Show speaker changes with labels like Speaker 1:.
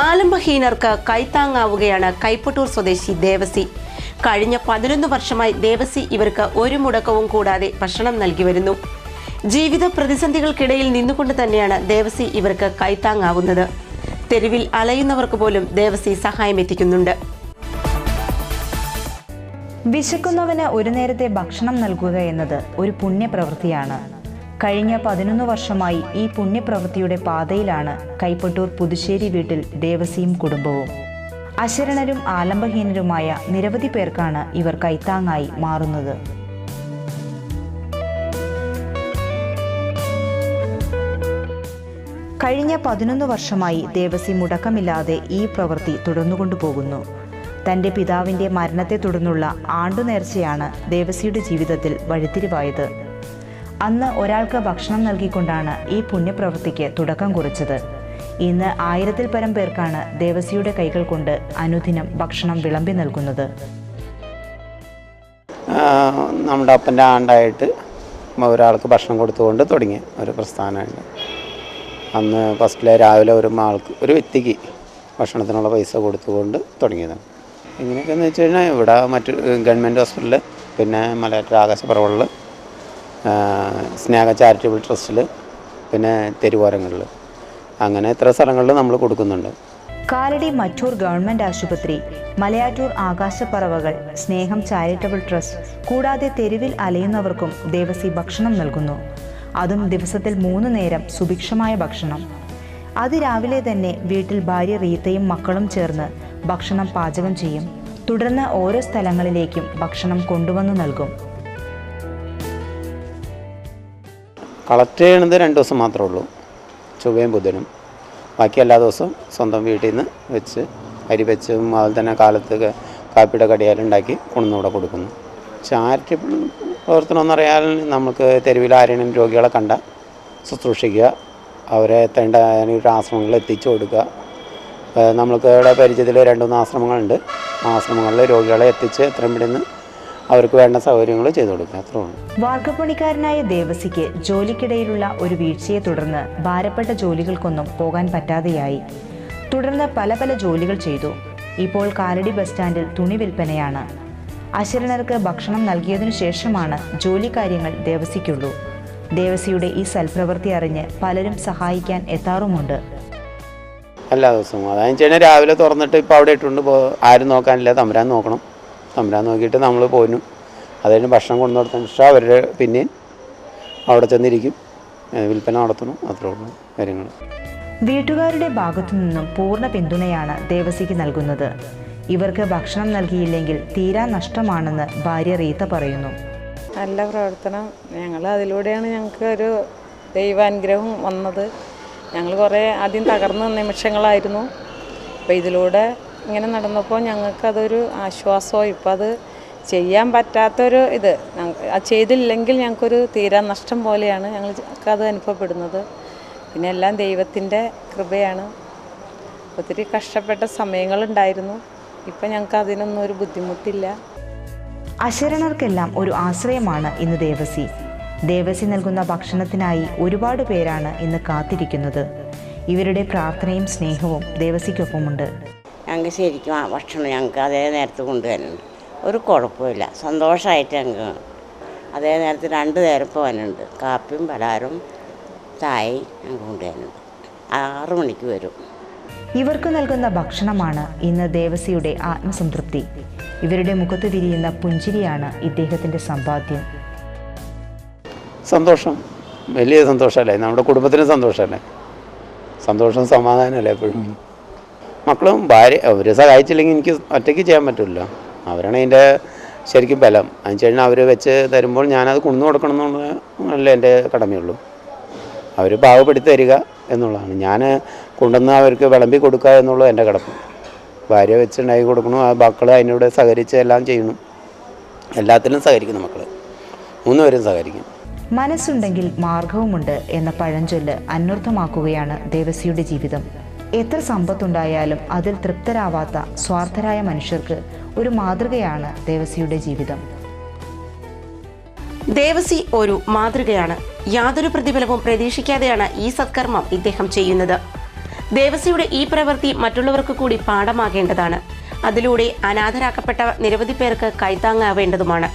Speaker 1: ആലംബഹീനർക്ക് കൈത്താങ്ങാവുകയാണ് കൈപ്പട്ടൂർ സ്വദേശി ദേവസി. കഴിഞ്ഞ പതിനൊന്ന് വർഷമായി ദേവസി ഇവർക്ക് ഒരു മുടക്കവും കൂടാതെ ഭക്ഷണം നൽകി വരുന്നു. ജീവിത പ്രതിസന്ധികൾക്കിടയിൽ നിന്നുകൊണ്ട് തന്നെയാണ് ദേവസി ഇവർക്ക് കൈത്താങ്ങാവുന്നത്. തെരുവിൽ അലയുന്നവർക്ക് പോലും ദേവസി സഹായം എത്തിക്കുന്നുണ്ട്.
Speaker 2: വിശക്കുന്നവന് ഒരു നേരത്തെ ഭക്ഷണം നൽകുക എന്നത് ഒരു പുണ്യപ്രവൃത്തിയാണ്. കഴിഞ്ഞ പതിനൊന്ന് വർഷമായി ഈ പുണ്യപ്രവൃത്തിയുടെ പാതയിലാണ് കൈപ്പട്ടൂർ പുതുശ്ശേരി വീട്ടിൽ ദേവസിയും കുടുംബവും. അശരണരും ആലംബഹീനരുമായ നിരവധി പേർക്കാണ് ഇവർ കൈത്താങ്ങായി മാറുന്നത്. കഴിഞ്ഞ പതിനൊന്ന് വർഷമായി ദേവസി മുടക്കമില്ലാതെ ഈ പ്രവൃത്തി തുടർന്നുകൊണ്ടുപോകുന്നു തന്റെ പിതാവിന്റെ മരണത്തെ തുടർന്നുള്ള ആണ്ടുനേർച്ചയാണ് ദേവസിയുടെ ജീവിതത്തിൽ വഴിത്തിരിവായത്. അന്ന് ഒരാൾക്ക് ഭക്ഷണം നൽകിക്കൊണ്ടാണ് ഈ പുണ്യപ്രവൃത്തിക്ക് തുടക്കം കുറിച്ചത്. ഇന്ന് ആയിരത്തിൽ പരം പേർക്കാണ് ദേവസിയുടെ കൈകൾ കൊണ്ട് അനുദിനം ഭക്ഷണം വിളമ്പി നൽകുന്നത്.
Speaker 3: നമ്മുടെ അപ്പന്റെ ആണ്ടായിട്ട് ഒരാൾക്ക് ഭക്ഷണം കൊടുത്തുകൊണ്ട് തുടങ്ങിയ ഒരു പ്രസ്ഥാനമുണ്ട്. അന്ന് ഫസ്റ്റിലെ രാവിലെ ഒരു ആൾക്ക് ഒരു വ്യക്തിക്ക് ഭക്ഷണത്തിനുള്ള പൈസ കൊടുത്തുകൊണ്ട് തുടങ്ങിയതാണ്. എങ്ങനെയൊക്കെയെന്ന് വെച്ച് കഴിഞ്ഞാൽ ഇവിടെ മറ്റു ഗവൺമെന്റ് ഹോസ്പിറ്റലിൽ പിന്നെ മലയാറ്റ ആകാശപ്പുറവുകളിൽ സ്നേഹ ചാരിറ്റബിൾ ട്രസ്റ്റിൽ പിന്നെ തെരുവോരങ്ങളിൽ. അങ്ങനെ ഇത്ര സ്ഥലങ്ങളിൽ നമ്മൾ കൊടുക്കുന്നുണ്ട്.
Speaker 2: കാലടി മറ്റൂർ ഗവൺമെന്റ് ആശുപത്രി മലയാറ്റൂർ ആകാശപ്പറവകൾ സ്നേഹം ചാരിറ്റബിൾ ട്രസ്റ്റ് കൂടാതെ തെരുവിൽ അലയുന്നവർക്കും ദേവസി ഭക്ഷണം നൽകുന്നു. അതും ദിവസത്തിൽ മൂന്ന് നേരം സുഭിക്ഷമായ ഭക്ഷണം. അത് രാവിലെ തന്നെ വീട്ടിൽ ഭാര്യ റീത്തയും മക്കളും ചേർന്ന് ഭക്ഷണം പാചകം ചെയ്യും. തുടർന്ന് ഓരോ സ്ഥലങ്ങളിലേക്കും ഭക്ഷണം കൊണ്ടുവന്നു നൽകും.
Speaker 3: കളക്ട് ചെയ്യണത് രണ്ട് ദിവസം മാത്രമേ ഉള്ളൂ. ചൊവ്വയും ബുധനും. ബാക്കി എല്ലാ ദിവസവും സ്വന്തം വീട്ടിൽ നിന്ന് വെച്ച് അരി വെച്ചും അതുപോലെ തന്നെ കാലത്ത് കാപ്പിയുടെ കടിയാലും ഉണ്ടാക്കി കൊണ്ടുവന്ന് ഇവിടെ കൊടുക്കുന്നു. ചാരിറ്റബിൾ പ്രവർത്തനം എന്നറിയാൻ നമുക്ക് തെരുവിൽ ആരെങ്കിലും രോഗികളെ കണ്ട ശുശ്രൂഷിക്കുക. അവരെ എത്തേണ്ട ആശ്രമങ്ങളിൽ എത്തിച്ചു കൊടുക്കുക. നമ്മൾക്ക് ഇവിടെ പരിചയത്തിൽ രണ്ട് മൂന്ന് ആശ്രമങ്ങളുണ്ട്. ആശ്രമങ്ങളിൽ രോഗികളെ എത്തിച്ച് എത്രയും പെട്ടെന്ന് അവർക്ക് വേണ്ട സൗകര്യങ്ങൾ ചെയ്തു കൊടുക്കുക. അത്രേ ഉള്ളൂ
Speaker 2: വാർക്കപ്പണിക്കാരനായ ദേവസിക്ക് ജോലിക്കിടയിലുള്ള ഒരു വീഴ്ചയെ തുടർന്ന് ഭാരപ്പെട്ട ജോലികൾക്കൊന്നും പോകാൻ പറ്റാതെയായി. തുടർന്ന് പല പല ജോലികൾ ചെയ്തു. ഇപ്പോൾ കാലടി ബസ് സ്റ്റാൻഡിൽ തുണി വിൽപ്പനയാണ്. അശരണർക്ക് ഭക്ഷണം നൽകിയതിനു ശേഷമാണ് ജോലി കാര്യങ്ങൾ ദേവസിക്കുള്ളൂ. ദേവസിയുടെ ഈ സൽപ്രവൃത്തി അറിഞ്ഞ് പലരും സഹായിക്കാൻ എത്താറുമുണ്ട്.
Speaker 3: എല്ലാ ദിവസവും. അതായത് രാവിലെ തുറന്നിട്ട് ഇപ്പോൾ അവിടെ ഇട്ടുണ്ട് ആരും നോക്കാനില്ല. തമ്പുരാൻ നോക്കണം. തമ്പുരാൻ നോക്കിയിട്ട് നമ്മൾ പോന്നു അതുകഴിഞ്ഞ് ഭക്ഷണം കൊണ്ടു കൊടുത്തതിന് ശേഷം അവരുടെ പിന്നെയും അവിടെ ചെന്നിരിക്കും. വിൽപ്പന നടത്തണം. അത്രേ ഉള്ളൂ കാര്യങ്ങൾ
Speaker 2: വീട്ടുകാരുടെ ഭാഗത്തു നിന്നും പൂർണ പിന്തുണയാണ് ദേവസിക്ക് നൽകുന്നത്. ഇവർക്ക് ഭക്ഷണം നൽകിയില്ലെങ്കിൽ തീരാ നഷ്ടമാണെന്ന് ഭാര്യ റീത്ത പറയുന്നു.
Speaker 4: നല്ല പ്രവർത്തനം. ഞങ്ങൾ അതിലൂടെയാണ് ഞങ്ങൾക്ക് ഒരു ദൈവാനുഗ്രഹം വന്നത്. ഞങ്ങൾ കുറേ ആദ്യം തകർന്ന നിമിഷങ്ങളായിരുന്നു. അപ്പോൾ ഇതിലൂടെ ഇങ്ങനെ നടന്നപ്പോൾ ഞങ്ങൾക്കതൊരു ആശ്വാസവും ഇപ്പം അത് ചെയ്യാൻ പറ്റാത്തൊരു ഇത്. ചെയ്തില്ലെങ്കിൽ ഞങ്ങൾക്കൊരു തീരാ നഷ്ടം പോലെയാണ് ഞങ്ങൾക്ക് അത് അനുഭവപ്പെടുന്നത്. പിന്നെ എല്ലാം ദൈവത്തിന്റെ കൃപയാണ്. ഒത്തിരി കഷ്ടപ്പെട്ട സമയങ്ങളുണ്ടായിരുന്നു. ഇപ്പം ഞങ്ങൾക്ക് അതിനൊന്നും ഒരു ബുദ്ധിമുട്ടില്ല.
Speaker 2: അശരണർക്കെല്ലാം ഒരു ആശ്രയമാണ് ഇന്ന് ദേവസി. ദേവസി നൽകുന്ന ഭക്ഷണത്തിനായി ഒരുപാട് പേരാണ് ഇന്ന് കാത്തിരിക്കുന്നത്. ഇവരുടെ പ്രാർത്ഥനയും സ്നേഹവും ദേവസിക്കൊപ്പമുണ്ട്.
Speaker 5: ഞങ്ങൾക്ക് ശരിക്കും ആ ഭക്ഷണം ഞങ്ങൾക്ക് അതേ നേരത്ത് കൊണ്ടുവരുന്നുണ്ട് ഒരു കുഴപ്പമില്ല. സന്തോഷമായിട്ട് ഞങ്ങൾക്ക് അതേ നേരത്ത് രണ്ട് നേരം ഇപ്പോൾ വരുന്നുണ്ട് കാപ്പിയും പലഹാരവും ചായയും ഞങ്ങൾക്ക് കൊണ്ടുവരുന്നുണ്ട്. ആറു മണിക്ക് വരും.
Speaker 2: ഇവർക്ക് നൽകുന്ന ഭക്ഷണമാണ് ഇന്ന് ദേവസിയുടെ ആത്മസംതൃപ്തി. ഇവരുടെ മുഖത്ത് തിരിയുന്ന പുഞ്ചിരിയാണ് ഇദ്ദേഹത്തിന്റെ സമ്പാദ്യം.
Speaker 3: സന്തോഷം. വലിയ സന്തോഷമല്ലേ? നമ്മുടെ കുടുംബത്തിന് സന്തോഷമല്ലേ? സന്തോഷം സമാധാനമല്ലേ എപ്പോഴും? മക്കളും ഭാര്യ അവർ സഹായിച്ചില്ലെങ്കിൽ എനിക്ക് ഒറ്റയ്ക്ക് ചെയ്യാൻ പറ്റില്ല. അവരാണ് അതിന്റെ ശരിക്കും ബലം. അതിന് ശേഷം അവർ വെച്ച് തരുമ്പോൾ ഞാനത് കൊണ്ടു കൊടുക്കണം എന്നുള്ളതല്ലേ എന്റെ കടമയുള്ളൂ. അവർ പാവപ്പെടുത്തി തരിക എന്നുള്ളതാണ്. ഞാൻ കൊണ്ടുവന്ന് അവർക്ക് വിളമ്പി കൊടുക്കുക എന്നുള്ളത് എന്റെ കടമ. ഭാര്യ വെച്ചുണ്ടാക്കി കൊടുക്കണം. ആ മക്കൾ അതിനോട് സഹകരിച്ച് എല്ലാം ചെയ്യണം. എല്ലാത്തിലും സഹകരിക്കുന്നു മക്കൾ മൂന്നുപേരും സഹകരിക്കും.
Speaker 2: മനസ്സുണ്ടെങ്കിൽ മാർഗവുമുണ്ട് എന്ന പഴഞ്ചൊല്ല് അന്വർത്ഥമാക്കുകയാണ് ദേവസിയുടെ ജീവിതം. എത്ര സമ്പത്തുണ്ടായാലും അതിൽ തൃപ്തരാവാത്ത സ്വാർത്ഥരായ മനുഷ്യർക്ക് ഒരു മാതൃകയാണ് ദേവസിയുടെ ജീവിതം.
Speaker 1: ദേവസി ഒരു മാതൃകയാണ്. യാതൊരു പ്രതിഫലവും പ്രതീക്ഷിക്കാതെയാണ് ഈ സത്കർമ്മം ഇദ്ദേഹം ചെയ്യുന്നത്. ദേവസിയുടെ ഈ പ്രവൃത്തി മറ്റുള്ളവർക്ക് കൂടി പാഠമാകേണ്ടതാണ്. അതിലൂടെ അനാഥരാക്കപ്പെട്ട നിരവധി പേർക്ക് കൈത്താങ്ങാവേണ്ടതുമാണ്.